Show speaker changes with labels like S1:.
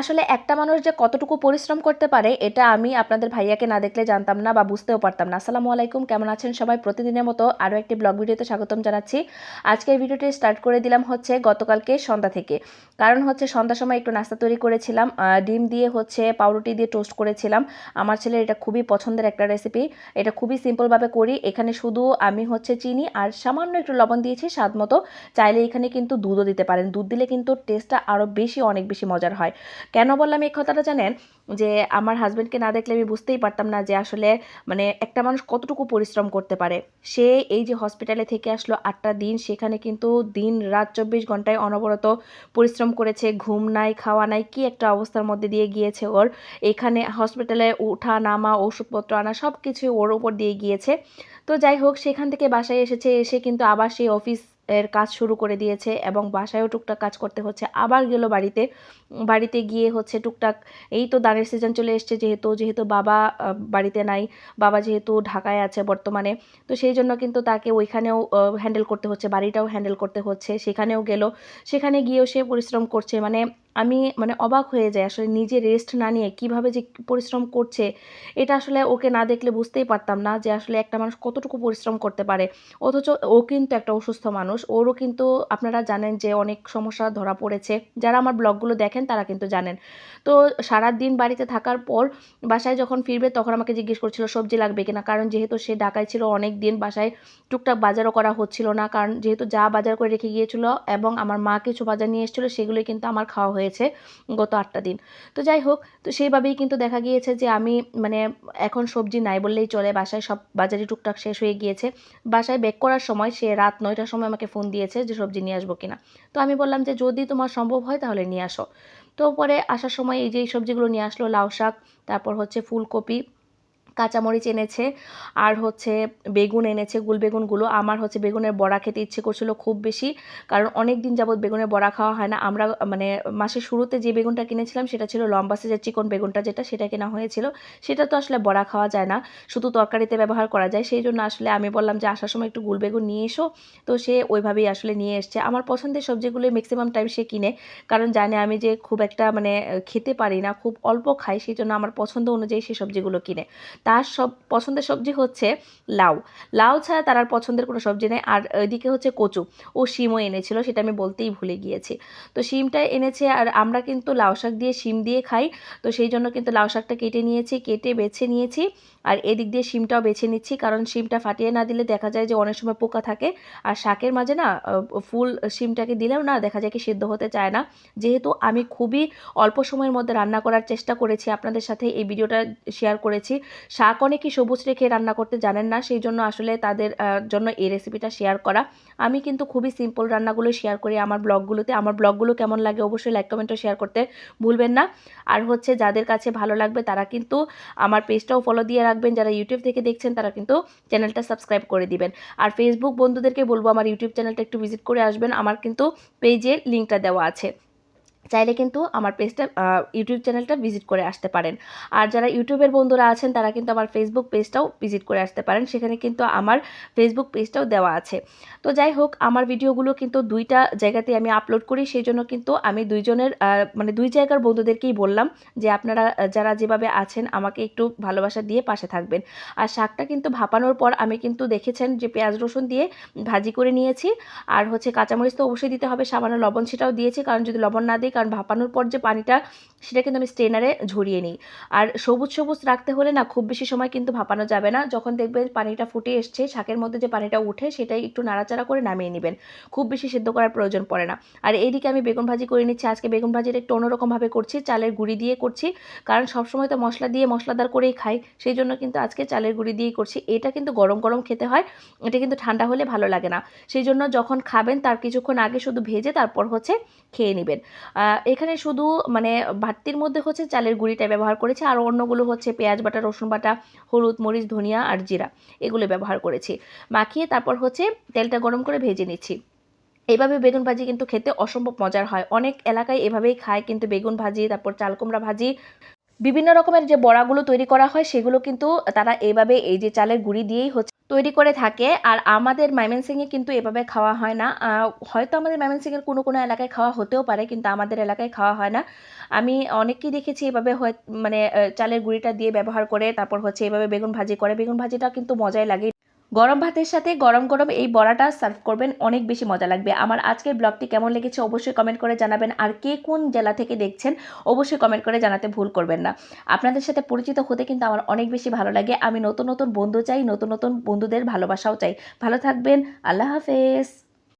S1: আসলে একটা মানুষ যে কতটুকু পরিশ্রম করতে পারে, এটা আমি আপনাদের ভাইয়াকে না দেখলে জানতাম না বা বুঝতেও পারতাম না। আসসালামু আলাইকুম, কেমন আছেন সবাই? প্রতিদিনের মতো আরও একটি ব্লগ ভিডিওতে স্বাগতম জানাচ্ছি। আজকের ভিডিওটি স্টার্ট করে দিলাম হচ্ছে গতকালকে সন্ধ্যা থেকে। কারণ হচ্ছে সন্ধ্যার সময় একটু নাস্তা তৈরি করেছিলাম ডিম দিয়ে হচ্ছে পাউরুটি দিয়ে টোস্ট করেছিলাম। আমার ছেলের এটা খুবই পছন্দের একটা রেসিপি। এটা খুবই সিম্পলভাবে করি। এখানে শুধু আমি হচ্ছে চিনি আর সামান্য একটু লবণ দিয়েছি স্বাদ মতো। চাইলে এখানে কিন্তু দুধও দিতে পারেন। দুধ দিলে কিন্তু টেস্টটা আরও বেশি, অনেক বেশি মজার হয়। কেন বললাম এই কথাটা জানেন? যে আমার হাজব্যান্ডকে না দেখলে আমি বুঝতেই পারতাম না যে আসলে মানে একটা মানুষ কতটুকু পরিশ্রম করতে পারে। সে এই যে হসপিটালে থেকে আসলো আটটা দিন, সেখানে কিন্তু দিন রাত চব্বিশ ঘন্টায় অনবরত পরিশ্রম করেছে, ঘুম নাই, খাওয়া নাই, কি একটা অবস্থার মধ্যে দিয়ে গিয়েছে ওর। এখানে হসপিটালে উঠা নামা, ওষুধপত্র আনা সব কিছুই ওর উপর দিয়ে গিয়েছে। তো যাই হোক, সেখান থেকে বাসায় এসেছে, এসে কিন্তু আবার সেই অফিস এর কাজ শুরু করে দিয়েছে এবং বাসায়ও টুকটাক কাজ করতে হচ্ছে। আবার গেল বাড়িতে বাড়িতে গিয়ে হচ্ছে টুকটাক, এই তো দানের সিজন চলে এসছে যেহেতু যেহেতু বাবা বাড়িতে নাই, বাবা যেহেতু ঢাকায় আছে বর্তমানে, তো সেই জন্য কিন্তু তাকে ওইখানেও হ্যান্ডেল করতে হচ্ছে, বাড়িটাও হ্যান্ডেল করতে হচ্ছে, সেখানেও গেল। সেখানে গিয়েও সে পরিশ্রম করছে মানে আমি মানে অবাক হয়ে যাই আসলে নিজে রেস্ট না নিয়ে কীভাবে যে পরিশ্রম করছে। এটা আসলে ওকে না দেখলে বুঝতেই পারতাম না যে আসলে একটা মানুষ কতটুকু পরিশ্রম করতে পারে। অথচ ও কিন্তু একটা অসুস্থ মানুষ। ওরও কিন্তু আপনারা জানেন যে অনেক সমস্যা ধরা পড়েছে। যারা আমার ব্লগগুলো দেখেন তারা কিন্তু জানেন। তো সারা দিন বাড়িতে থাকার পর বাসায় যখন ফিরবে তখন আমাকে জিজ্ঞেস করছিল, সবজি লাগবে কিনা? কারণ যেহেতু সে ঢাকায় ছিল অনেক দিন, বাসায় টুকটাক বাজারও করা হচ্ছিল না। কারণ যেহেতু যা বাজার করে রেখে গিয়েছিল এবং আমার মা কিছু বাজার নিয়ে এসেছিল সেগুলোই কিন্তু আমার খাওয়া হয়েছে গত আটটা দিন। তো যাই হোক, তো সেইভাবেই কিন্তু দেখা গিয়েছে যে আমি মানে এখন সবজি নাই বললেই চলে, বাসায় সব বাজারে টুকটাক শেষ হয়ে গিয়েছে। বাসায় বেক করার সময় সে রাত নয়টার সময় আমাকে ফোন দিয়েছে যে সবজি নিয়ে আসব কিনা। তো আমি বললাম যে যদি তোমার সম্ভব হয় তাহলে নিয়ে আসো। তো পরে আসার সময় এই যে এই সবজিগুলো নিয়ে আসলো, লাউ শাক, তারপর হচ্ছে ফুলকপি কাঁচামরিচ এনেছে, আর হচ্ছে বেগুন এনেছে, গুল বেগুনগুলো। আমার হচ্ছে বেগুনের বড়া খেতে ইচ্ছে করছিল খুব বেশি, কারণ অনেক দিন যাবত বেগুনের বড়া খাওয়া হয় না। আমরা মানে মাসের শুরুতে যে বেগুনটা কিনেছিলাম সেটা ছিল লম্বা সাইজের চিকন বেগুনটা যেটা, সেটা কেনা হয়েছিল। সেটা তো আসলে বড়া খাওয়া যায় না, শুধু তরকারিতে ব্যবহার করা যায়। সেই জন্য আসলে আমি বললাম যে, আসার সময় একটু গুল বেগুন নিয়ে এসো। তো সে ওইভাবেই আসলে নিয়ে এসছে। আমার পছন্দের সবজিগুলো ম্যাক্সিমাম টাইম সে কিনে, কারণ জানে আমি যে খুব একটা মানে খেতে পারি না, খুব অল্প খাই, সেই জন্য আমার পছন্দ অনুযায়ী সেই সবজিগুলো কিনে। তার সব, পছন্দের সবজি হচ্ছে লাউ। লাউ ছাড়া তার আর পছন্দের কোনো সবজি নেই। আর এদিকে হচ্ছে কচু। ও শিমও এনেছিল, সেটা আমি বলতেই ভুলে গিয়েছি। তো শিমটা এনেছে, আর আমরা কিন্তু লাউ শাক দিয়ে শিম দিয়ে খাই। তো সেই জন্য কিন্তু লাউ শাকটা কেটে নিয়েছি, কেটে বেছে নিয়েছি। আর এদিক দিয়ে শিমটাও বেছে নিচ্ছি, কারণ শিমটা ফাটিয়ে না দিলে দেখা যায় যে অনেক সময় পোকা থাকে। আর শাকের মাঝে না ফুল শিমটাকে দিলেও না দেখা যায় কি সিদ্ধ হতে চায় না। যেহেতু আমি খুবই অল্প সময়ের মধ্যে রান্না করার চেষ্টা করেছি, আপনাদের সাথে এই ভিডিওটা শেয়ার করেছি শাক অনেকেই সবুজ রেখে রান্না করতে জানেন না সেই জন্য আসলে তাদের জন্য এই রেসিপিটা শেয়ার করা। আমি কিন্তু খুবই সিম্পল রান্নাগুলো শেয়ার করি আমার ব্লগগুলোতে আমার ব্লগগুলো কেমন লাগে অবশ্যই লাইক কমেন্টও শেয়ার করতে ভুলবেন না। আর হচ্ছে যাদের কাছে ভালো লাগবে তারা কিন্তু আমার পেজটাও ফলো দিয়ে রাখবেন। যারা ইউটিউব থেকে দেখছেন তারা কিন্তু চ্যানেলটা সাবস্ক্রাইব করে দিবেন। আর ফেসবুক বন্ধুদেরকে বলব আমার ইউটিউব চ্যানেলটা একটু ভিজিট করে আসবেন। আমার কিন্তু পেজের লিঙ্কটা দেওয়া আছে। চাইলে কিন্তু আমার পেজটা ইউটিউব চ্যানেলটা ভিজিট করে আসতে পারেন। আর যারা ইউটিউবের বন্ধুরা আছেন, তারা কিন্তু আমার ফেসবুক পেজটাও ভিজিট করে আসতে পারেন। সেখানে কিন্তু আমার ফেসবুক পেজটাও দেওয়া আছে। তো যাই হোক, আমার ভিডিওগুলো কিন্তু দুইটা জায়গাতে আমি আপলোড করি। সেই জন্য কিন্তু আমি দুইজনের মানে দুই জায়গার বন্ধুদেরকেই বললাম যে, আপনারা যারা যেভাবে আছেন, আমাকে একটু ভালোবাসা দিয়ে পাশে থাকবেন। আর শাকটা কিন্তু ভাপানোর পর আমি কিন্তু দেখেছেন যে, পেঁয়াজ রসুন দিয়ে ভাজি করে নিয়েছি। আর হচ্ছে কাঁচামরিচ তো অবশ্যই দিতে হবে, সামান্য লবণ সেটাও দিয়েছি। কারণ যদি লবণ না দিই কারণ ভাপানোর পর যে পানিটা, সেটা কিন্তু আমি স্ট্রেনারে ঝরিয়ে নিই। আর সবুজ সবুজ রাখতে হলে না খুব বেশি সময় কিন্তু ভাপানো যাবে না। যখন দেখবেন পানিটা ফুটে এসছে, শাকের মধ্যে যে পানিটা উঠে, সেটাই একটু নাড়াচাড়া করে নামিয়ে নেবেন। খুব বেশি সেদ্ধ করার প্রয়োজন পড়ে না। আর এইদিকে আমি বেগুন ভাজি করে নিচ্ছি। আজকে বেগুন ভাজিটা একটু অন্যরকমভাবে করছি। চালের গুঁড়ি দিয়ে করছি। কারণ সবসময় তো মশলা দিয়ে মশলাদার করেই খাই। সেই জন্য কিন্তু আজকে চালের গুঁড়ি দিয়েই করছি। এটা কিন্তু গরম গরম খেতে হয়। এটা কিন্তু ঠান্ডা হলে ভালো লাগে না। সেই জন্য যখন খাবেন, তার কিছুক্ষণ আগে শুধু ভেজে তারপর হচ্ছে খেয়ে নেবেন। এখানে শুধু মানে ভাতটির মধ্যে হচ্ছে চালের গুঁড়িটা ব্যবহার করেছি, আর অন্যগুলো হচ্ছে পেঁয়াজ বাটা, রসুন বাটা, হলুদ, মরিচ, ধনিয়া আর জিরা এগুলো ব্যবহার করেছি। মাখিয়ে তারপর হচ্ছে তেলটা গরম করে ভেজে নিচ্ছি। এইভাবে বেগুন ভাজি কিন্তু খেতে অসম্ভব মজার হয়। অনেক এলাকায় এভাবেই খায়, কিন্তু বেগুন ভাজি, তারপর চাল কুমড়া ভাজি, বিভিন্ন রকমের যে বড়াগুলো তৈরি করা হয়, সেগুলো কিন্তু তারা এইভাবে এই যে চালের গুঁড়ি দিয়েই হচ্ছে তৈরি করে থাকে। আর আমাদের ময়মনসিংহে কিন্তু এভাবে খাওয়া হয় না। হয়তো আমাদের ময়মনসিংহের কোনো কোনো এলাকায় খাওয়া হতেও পারে, কিন্তু আমাদের এলাকায় খাওয়া হয় না। আমি অনেককেই দেখেছি এভাবে হয় মানে চালের গুঁড়িটা দিয়ে ব্যবহার করে, তারপর হচ্ছে এভাবে বেগুন ভাজি করে। বেগুন ভাজিটা কিন্তু মজাই লাগে। গরম ভাতের সাথে গরম গরম এই বড়াটা সার্ভ করবেন, অনেক বেশি মজা লাগবে। আমার আজকের ব্লগটি কেমন লেগেছে অবশ্যই কমেন্ট করে জানাবেন, আর কে কোন জেলা থেকে দেখছেন অবশ্যই কমেন্ট করে জানাতে ভুল করবেন না। আপনাদের সাথে পরিচিত হতে কিন্তু আমার অনেক বেশি ভালো লাগে। আমি নতুন নতুন বন্ধু চাই, নতুন নতুন বন্ধুদের ভালোবাসাও চাই। ভালো থাকবেন, আল্লাহ হাফেজ।